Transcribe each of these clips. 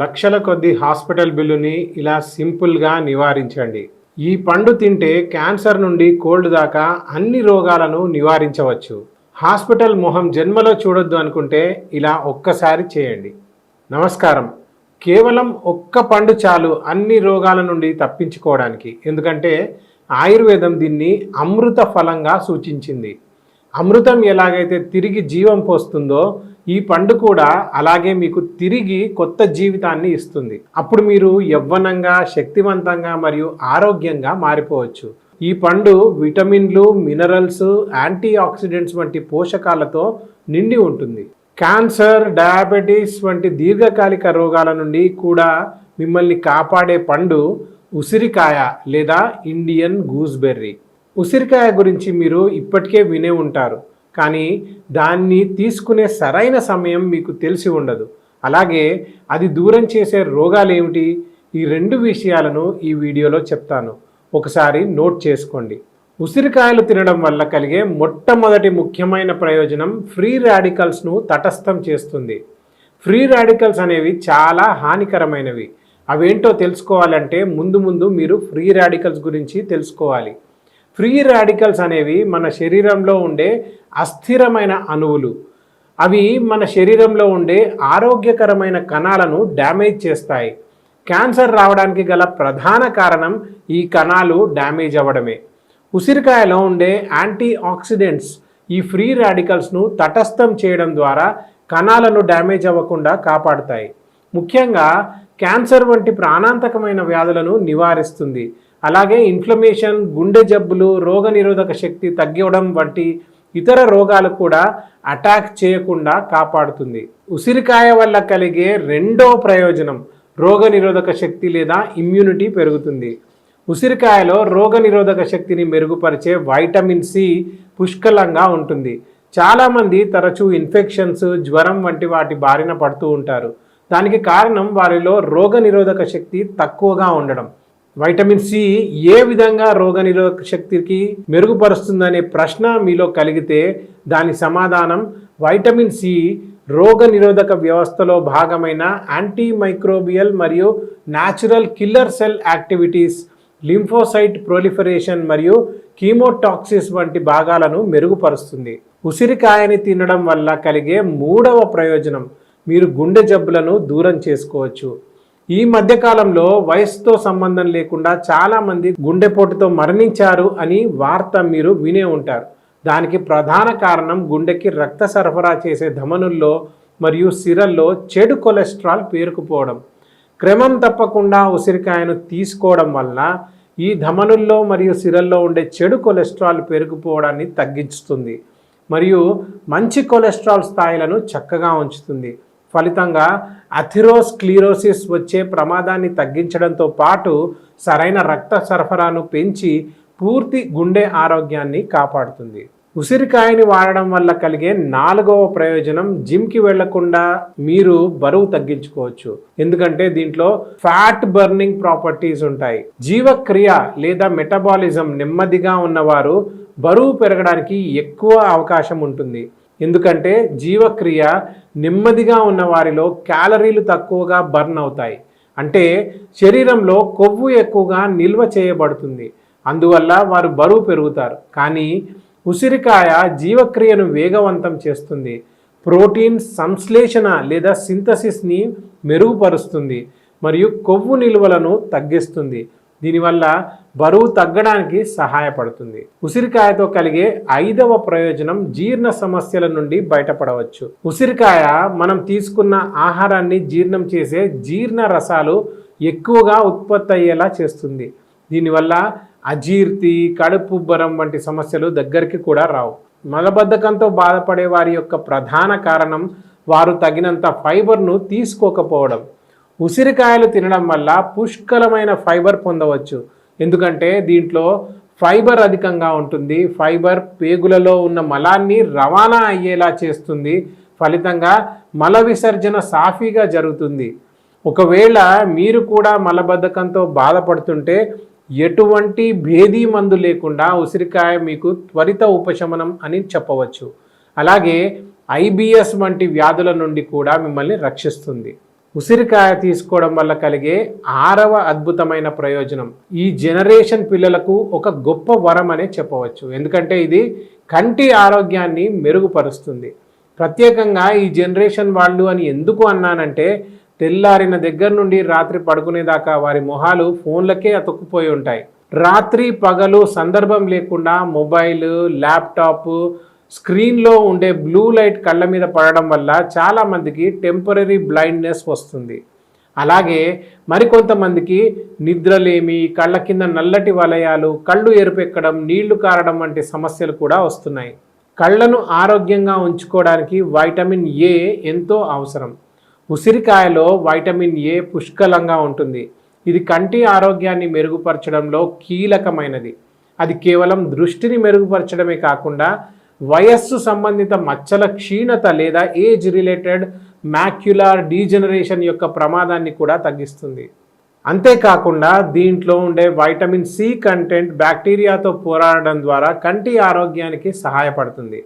లక్షల కొద్ది హాస్పిటల్ బిల్లుని ఇలా సింపుల్గా నివారించండి. ఈ పండు తింటే క్యాన్సర్ నుండి కోల్డ్ దాకా అన్ని రోగాలను నివారించవచ్చు. హాస్పిటల్ మొహం జన్మలో చూడొద్దు అనుకుంటే ఇలా ఒక్కసారి చేయండి. నమస్కారం. కేవలం ఒక్క పండు చాలు అన్ని రోగాల నుండి తప్పించుకోవడానికి. ఎందుకంటే ఆయుర్వేదం దీన్ని అమృత ఫలంగా సూచించింది. అమృతం ఎలాగైతే తిరిగి జీవం పోస్తుందో ఈ పండు కూడా అలాగే మీకు తిరిగి కొత్త జీవితాన్ని ఇస్తుంది. అప్పుడు మీరు యవ్వనంగా శక్తివంతంగా మరియు ఆరోగ్యంగా మారిపోవచ్చు. ఈ పండు విటమిన్లు మినరల్స్ యాంటీ ఆక్సిడెంట్స్ వంటి పోషకాలతో నిండి ఉంటుంది. క్యాన్సర్ డయాబెటీస్ వంటి దీర్ఘకాలిక రోగాల నుండి కూడా మిమ్మల్ని కాపాడే పండు ఉసిరికాయ లేదా ఇండియన్ గూస్బెర్రీ. ఉసిరికాయ గురించి మీరు ఇప్పటికే వినే ఉంటారు కానీ దాన్ని తీసుకునే సరైన సమయం మీకు తెలిసి ఉండదు. అలాగే అది దూరం చేసే రోగాలు ఏమిటి? ఈ రెండు విషయాలను ఈ వీడియోలో చెప్తాను. ఒకసారి నోట్ చేసుకోండి. ఉసిరికాయలు తినడం వల్ల కలిగే మొట్టమొదటి ముఖ్యమైన ప్రయోజనం ఫ్రీ రాడికల్స్ను తటస్థం చేస్తుంది. ఫ్రీ రాడికల్స్ అనేవి చాలా హానికరమైనవి. అవేంటో తెలుసుకోవాలంటే ముందు ముందు మీరు ఫ్రీ రాడికల్స్ గురించి తెలుసుకోవాలి. ఫ్రీ రాడికల్స్ అనేవి మన శరీరంలో ఉండే అస్థిరమైన అణువులు. అవి మన శరీరంలో ఉండే ఆరోగ్యకరమైన కణాలను డ్యామేజ్ చేస్తాయి. క్యాన్సర్ రావడానికి గల ప్రధాన కారణం ఈ కణాలు డ్యామేజ్ అవ్వడమే. ఉసిరికాయలో ఉండే యాంటీ ఆక్సిడెంట్స్ ఈ ఫ్రీ రాడికల్స్ను తటస్థం చేయడం ద్వారా కణాలను డ్యామేజ్ అవ్వకుండా కాపాడుతాయి. ముఖ్యంగా క్యాన్సర్ వంటి ప్రాణాంతకమైన వ్యాధులను నివారిస్తుంది. అలాగే ఇన్ఫ్లమేషన్ గుండె జబ్బులు రోగనిరోధక శక్తి తగ్గడం వంటి ఇతర రోగాలు కూడా అటాక్ చేయకుండా కాపాడుతుంది. ఉసిరికాయ వల్ల కలిగే రెండో ప్రయోజనం రోగనిరోధక శక్తి లేదా ఇమ్యూనిటీ పెరుగుతుంది. ఉసిరికాయలో రోగనిరోధక శక్తిని మెరుగుపరిచే వైటమిన్ సి పుష్కలంగా ఉంటుంది. చాలామంది తరచూ ఇన్ఫెక్షన్స్ జ్వరం వంటి వాటి బారిన పడుతూ ఉంటారు. దానికి కారణం వారిలో రోగనిరోధక శక్తి తక్కువగా ఉండడం. వైటమిన్ సి ఏ విధంగా రోగనిరోధక శక్తికి మెరుగుపరుస్తుందనే ప్రశ్న మీలో కలిగితే దాని సమాధానం వైటమిన్ సి రోగనిరోధక వ్యవస్థలో భాగమైన యాంటీ మైక్రోబియల్ మరియు natural killer cell activities lymphocyte proliferation మరియు కీమోటాక్సిస్ వంటి భాగాలను మెరుగుపరుస్తుంది. ఉసిరికాయని తినడం వల్ల కలిగే మూడవ ప్రయోజనం మీరు గుండె జబ్బులను దూరం చేసుకోవచ్చు. ఈ మధ్యకాలంలో వయసుతో సంబంధం లేకుండా చాలామంది గుండెపోటుతో మరణించారు అని వార్త మీరు వినే ఉంటారు. దానికి ప్రధాన కారణం గుండెకి రక్త సరఫరా చేసే ధమనుల్లో మరియు సిరల్లో చెడు కొలెస్ట్రాల్ పేరుకుపోవడం. క్రమం తప్పకుండా ఉసిరికాయను తీసుకోవడం వలన ఈ ధమనుల్లో మరియు సిరల్లో ఉండే చెడు కొలెస్ట్రాల్ పేరుకుపోవడాన్ని తగ్గించుతుంది మరియు మంచి కొలెస్ట్రాల్ స్థాయిలను చక్కగా ఉంచుతుంది. ఫలితంగా అథిరోస్క్లీరోసిస్ వచ్చే ప్రమాదాన్ని తగ్గించడంతో పాటు సరైన రక్త సరఫరాను పెంచి పూర్తి గుండె ఆరోగ్యాన్ని కాపాడుతుంది. ఉసిరికాయని వాడడం వల్ల కలిగే నాలుగవ ప్రయోజనం జిమ్కి వెళ్ళకుండా మీరు బరువు తగ్గించుకోవచ్చు. ఎందుకంటే దీంట్లో ఫ్యాట్ బర్నింగ్ ప్రాపర్టీస్ ఉంటాయి. జీవక్రియ లేదా మెటబాలిజం నెమ్మదిగా ఉన్నవారు బరువు పెరగడానికి ఎక్కువ అవకాశం ఉంటుంది. ఎందుకంటే జీవక్రియ నెమ్మదిగా ఉన్న వారిలో క్యాలరీలు తక్కువగా బర్న్ అవుతాయి. అంటే శరీరంలో కొవ్వు ఎక్కువగా నిల్వ చేయబడుతుంది. అందువల్ల వారు బరువు పెరుగుతారు. కానీ ఉసిరికాయ జీవక్రియను వేగవంతం చేస్తుంది. ప్రోటీన్ సంశ్లేషణ లేదా సింథసిస్ని మెరుగుపరుస్తుంది. మరియు కొవ్వు నిల్వలను తగ్గిస్తుంది. దీనివల్ల బరువు తగ్గడానికి సహాయపడుతుంది. ఉసిరికాయతో కలిగే ఐదవ ప్రయోజనం జీర్ణ సమస్యల నుండి బయటపడవచ్చు. ఉసిరికాయ మనం తీసుకున్న ఆహారాన్ని జీర్ణం చేసే జీర్ణ రసాలు ఎక్కువగా ఉత్పత్తి అయ్యేలా చేస్తుంది. దీనివల్ల అజీర్తి కడుపుబ్బరం వంటి సమస్యలు దగ్గరికి కూడా రావు. మలబద్ధకంతో బాధపడే వారి యొక్క ప్రధాన కారణం వారు తగినంత ఫైబర్ను తీసుకోకపోవడం. ఉసిరికాయలు తినడం వల్ల పుష్కలమైన ఫైబర్ పొందవచ్చు. ఎందుకంటే దీంట్లో ఫైబర్ అధికంగా ఉంటుంది. ఫైబర్ పేగులలో ఉన్న మలాన్ని రవాణా అయ్యేలా చేస్తుంది. ఫలితంగా మల విసర్జన సాఫీగా జరుగుతుంది. ఒకవేళ మీరు కూడా మలబద్ధకంతో బాధపడుతుంటే ఎటువంటి భేదీ మందు లేకుండా ఉసిరికాయ మీకు త్వరిత ఉపశమనం అని చెప్పవచ్చు. అలాగే ఐబిఎస్ వంటి వ్యాధుల నుండి కూడా మిమ్మల్ని రక్షిస్తుంది. ఉసిరికాయ తీసుకోవడం వల్ల కలిగే ఆరవ అద్భుతమైన ప్రయోజనం. ఈ జనరేషన్ పిల్లలకు ఒక గొప్ప వరం అనే చెప్పవచ్చు. ఎందుకంటే ఇది కంటి ఆరోగ్యాన్ని మెరుగుపరుస్తుంది. ప్రత్యేకంగా ఈ జనరేషన్ వాళ్ళు అని ఎందుకు అన్నానంటే తెల్లారిన దగ్గర నుండి రాత్రి పడుకునేదాకా వారి మొహాలు ఫోన్లకే అతుక్కుపోయి ఉంటాయి. రాత్రి పగలు సందర్భం లేకుండా మొబైల్ ల్యాప్టాప్ స్క్రీన్లో ఉండే బ్లూ లైట్ కళ్ళ మీద పడడం వల్ల చాలామందికి టెంపరీ బ్లైండ్నెస్ వస్తుంది. అలాగే మరికొంతమందికి నిద్రలేమి కళ్ళ కింద నల్లటి వలయాలు కళ్ళు ఎరుపెక్కడం నీళ్ళు కారడం వంటి సమస్యలు కూడా వస్తున్నాయి. కళ్ళను ఆరోగ్యంగా ఉంచుకోవడానికి వైటమిన్ ఏ ఎంతో అవసరం. ఉసిరికాయలో వైటమిన్ ఏ పుష్కలంగా ఉంటుంది. ఇది కంటి ఆరోగ్యాన్ని మెరుగుపరచడంలో కీలకమైనది. అది కేవలం దృష్టిని మెరుగుపరచడమే కాకుండా వయస్సు సంబంధిత మచ్చల క్షీణత లేదా ఏజ్ రిలేటెడ్ మ్యాక్యులార్ డీజనరేషన్ యొక్క ప్రమాదాన్ని కూడా తగ్గిస్తుంది. అంతేకాకుండా దీంట్లో ఉండే వైటమిన్ సి కంటెంట్ బ్యాక్టీరియాతో పోరాడడం ద్వారా కంటి ఆరోగ్యానికి సహాయపడుతుంది.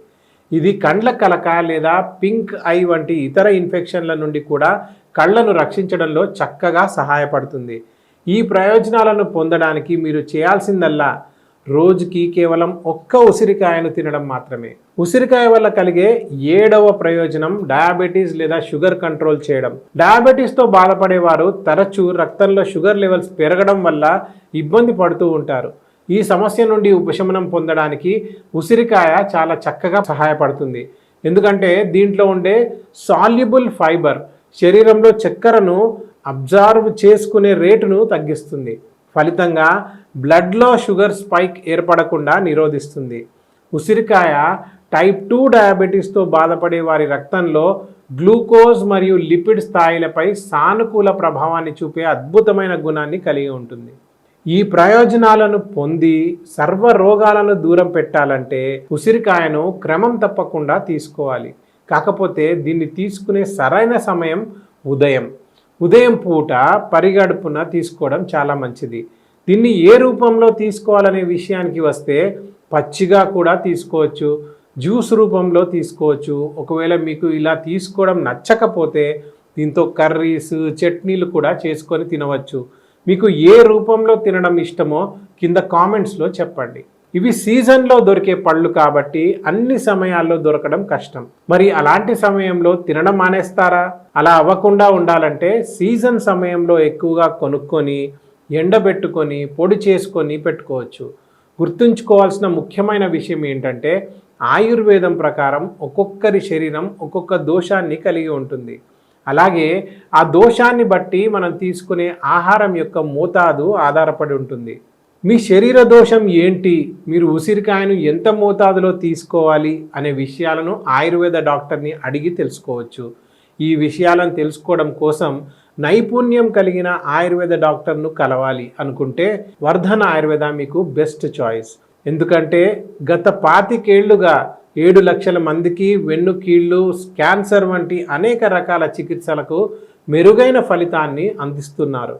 ఇది కండ్ల కలక లేదా పింక్ ఐ వంటి ఇతర ఇన్ఫెక్షన్ల నుండి కూడా కళ్ళను రక్షించడంలో చక్కగా సహాయపడుతుంది. ఈ ప్రయోజనాలను పొందడానికి మీరు చేయాల్సిందల్లా రోజుకి కేవలం ఒక్క ఉసిరికాయను తినడం మాత్రమే. ఉసిరికాయ వల్ల కలిగే ఏడవ ప్రయోజనం డయాబెటీస్ లేదా షుగర్ కంట్రోల్ చేయడం. డయాబెటీస్తో బాధపడేవారు తరచూ రక్తంలో షుగర్ లెవెల్స్ పెరగడం వల్ల ఇబ్బంది పడుతూ ఉంటారు. ఈ సమస్య నుండి ఉపశమనం పొందడానికి ఉసిరికాయ చాలా చక్కగా సహాయపడుతుంది. ఎందుకంటే దీంట్లో ఉండే సాల్యుబుల్ ఫైబర్ శరీరంలో చక్కెరను అబ్జార్వ్ చేసుకునే రేటును తగ్గిస్తుంది. ఫలితంగా బ్లడ్లో షుగర్ స్పైక్ ఏర్పడకుండా నిరోధిస్తుంది. ఉసిరికాయ టైప్ టూ డయాబెటీస్తో బాధపడే వారి రక్తంలో గ్లూకోజ్ మరియు లిపిడ్ స్థాయిలపై సానుకూల ప్రభావాన్ని చూపే అద్భుతమైన గుణాన్ని కలిగి ఉంటుంది. ఈ ప్రయోజనాలను పొంది సర్వ రోగాలను దూరం పెట్టాలంటే ఉసిరికాయను క్రమం తప్పకుండా తీసుకోవాలి. కాకపోతే దీన్ని తీసుకునే సరైన సమయం ఉదయం. ఉదయం పూట పరిగడుపున తీసుకోవడం చాలా మంచిది. దీన్ని ఏ రూపంలో తీసుకోవాలనే విషయానికి వస్తే పచ్చిగా కూడా తీసుకోవచ్చు జ్యూస్ రూపంలో తీసుకోవచ్చు. ఒకవేళ మీకు ఇలా తీసుకోవడం నచ్చకపోతే దీంతో కర్రీస్ చట్నీలు కూడా చేసుకొని తినవచ్చు. మీకు ఏ రూపంలో తినడం ఇష్టమో కింద కామెంట్స్లో చెప్పండి. ఇవి సీజన్లో దొరికే పళ్ళు కాబట్టి అన్ని సమయాల్లో దొరకడం కష్టం. మరి అలాంటి సమయంలో తినడం మానేస్తారా? అలా అవ్వకుండా ఉండాలంటే సీజన్ సమయంలో ఎక్కువగా కొనుక్కొని ఎండబెట్టుకొని పొడి చేసుకొని పెట్టుకోవచ్చు. గుర్తుంచుకోవాల్సిన ముఖ్యమైన విషయం ఏంటంటే ఆయుర్వేదం ప్రకారం ఒక్కొక్కరి శరీరం ఒక్కొక్క దోషాన్ని కలిగి ఉంటుంది. అలాగే ఆ దోషాన్ని బట్టి మనం తీసుకునే ఆహారం యొక్క మోతాదు ఆధారపడి ఉంటుంది. మీ శరీర దోషం ఏంటి? మీరు ఉసిరికాయను ఎంత మోతాదులో తీసుకోవాలి? అనే విషయాలను ఆయుర్వేద డాక్టర్ని అడిగి తెలుసుకోవచ్చు. ఈ విషయాలను తెలుసుకోవడం కోసం నైపుణ్యం కలిగిన ఆయుర్వేద డాక్టర్ను కలవాలి అనుకుంటే వర్ధన ఆయుర్వేద మీకు బెస్ట్ చాయిస్. ఎందుకంటే గత పాతికేళ్ళుగా ఏడు లక్షల మందికి వెన్ను కీళ్ళు క్యాన్సర్ వంటి అనేక రకాల చికిత్సలకు మెరుగైన ఫలితాన్ని అందిస్తున్నారు.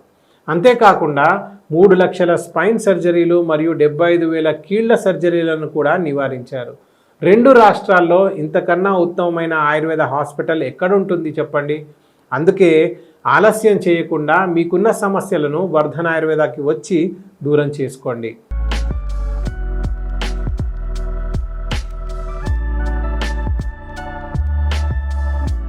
అంతేకాకుండా మూడు లక్షల స్పైన్ సర్జరీలు మరియు డెబ్బై ఐదు వేల కీళ్ళ సర్జరీలను కూడా నివారించారు. రెండు రాష్ట్రాల్లో ఇంతకన్నా ఉత్తమమైన ఆయుర్వేద హాస్పిటల్ ఎక్కడుంటుంది చెప్పండి? అందుకే ఆలస్యం చేయకుండా మీకున్న సమస్యలను వర్ధన ఆయుర్వేదాకి వచ్చి దూరం చేసుకోండి.